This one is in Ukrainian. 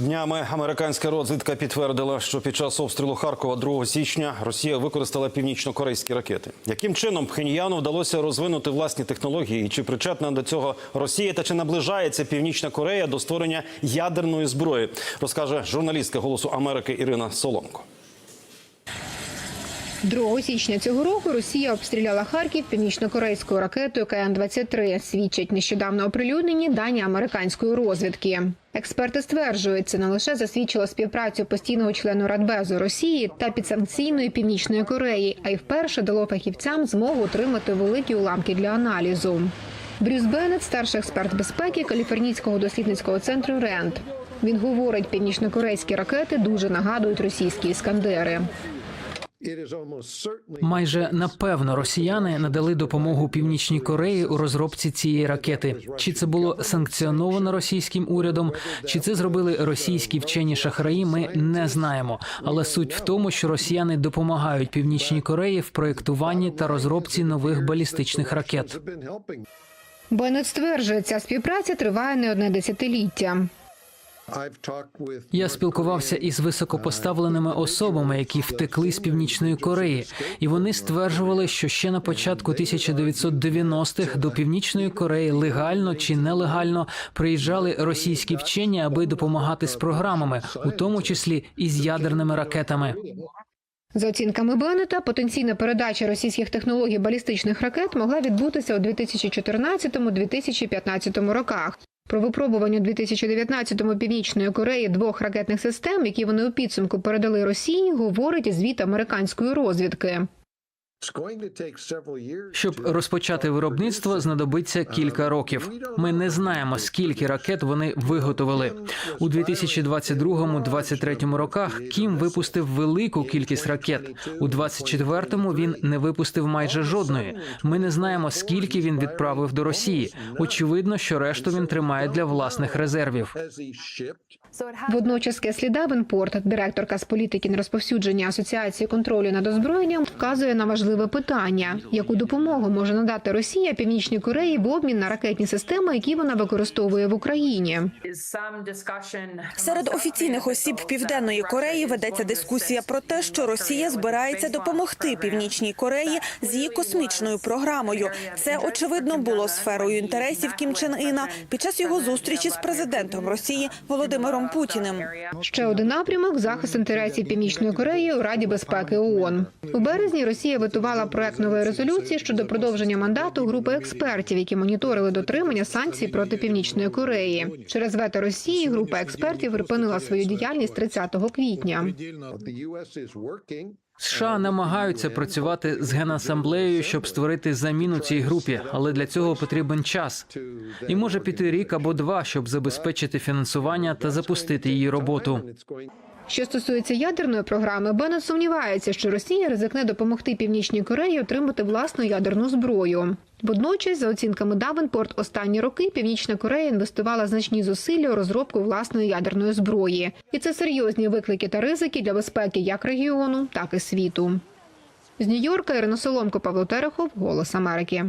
Днями американська розвідка підтвердила, що під час обстрілу Харкова 2 січня Росія використала північно-корейські ракети. Яким чином Пхеньяну вдалося розвинути власні технології? І чи причетна до цього Росія та чи наближається Північна Корея до створення ядерної зброї? Розкаже журналістка Голосу Америки Ірина Соломко. 2 січня цього року Росія обстріляла Харків північно-корейською ракетою КН-23, свідчать нещодавно оприлюднені дані американської розвідки. Експерти стверджують, це не лише засвідчило співпрацю постійного члену Радбезу Росії та підсанкційної Північної Кореї, а й вперше дало фахівцям змогу отримати великі уламки для аналізу. Брюс Беннет – старший експерт безпеки Каліфорнійського дослідницького центру РЕНД. Він говорить, північно-корейські ракети дуже нагадують російські іскандери. Майже напевно росіяни надали допомогу північній Кореї у розробці цієї ракети. Чи це було санкціоновано російським урядом, чи це зробили російські вчені шахраї? Ми не знаємо. Але суть в тому, що росіяни допомагають північній Кореї в проєктуванні та розробці нових балістичних ракет. Беннет стверджує, ця співпраця триває не одне десятиліття. Я спілкувався із високопоставленими особами, які втекли з північної Кореї, і вони стверджували, що ще на початку 1990-х до північної Кореї легально чи нелегально приїжджали російські вчені, аби допомагати з програмами, у тому числі і з ядерними ракетами. За оцінками Беннета, потенційна передача російських технологій балістичних ракет могла відбутися у 2014-2015 роках. Про випробування у 2019-му Північної Кореї двох ракетних систем, які вони у підсумку передали Росії, говорить звіт американської розвідки. Щоб розпочати виробництво, знадобиться кілька років. Ми не знаємо, скільки ракет вони виготовили у 2022-2023 роках. Кім випустив велику кількість ракет. У 24-му він не випустив майже жодної. Ми не знаємо, скільки він відправив до Росії. Очевидно, що решту він тримає для власних резервів. Водночас Кеслі Давенпорт, директорка з політики нерозповсюдження Асоціації контролю над озброєнням, вказує на важливе питання: яку допомогу може надати Росія Північній Кореї в обмін на ракетні системи, які вона використовує в Україні. Серед офіційних осіб Південної Кореї ведеться дискусія про те, що Росія збирається допомогти Північній Кореї з її космічною програмою. Це очевидно було сферою інтересів Кім Чен Іна під час його зустрічі з президентом Росії Володимиром Путіним. Ще один напрямок захист інтересів Північної Кореї у Раді безпеки ООН. У березні Росія витувала проект нової резолюції щодо продовження мандату групи експертів, які моніторили дотримання санкцій проти Північної Кореї. Через вето Росії група експертів припинила свою діяльність 30 квітня. США намагаються працювати з генасамблеєю, щоб створити заміну цій групі, але для цього потрібен час. І може піти рік або два, щоб забезпечити фінансування та запустити її роботу. Що стосується ядерної програми, Беннет сумнівається, що Росія ризикне допомогти Північній Кореї отримати власну ядерну зброю. Водночас, за оцінками Давенпорт, останні роки Північна Корея інвестувала значні зусилля у розробку власної ядерної зброї, і це серйозні виклики та ризики для безпеки як регіону, так і світу. З Нью-Йорка Ірина Соломко, Павло Терехов, Голос Америки.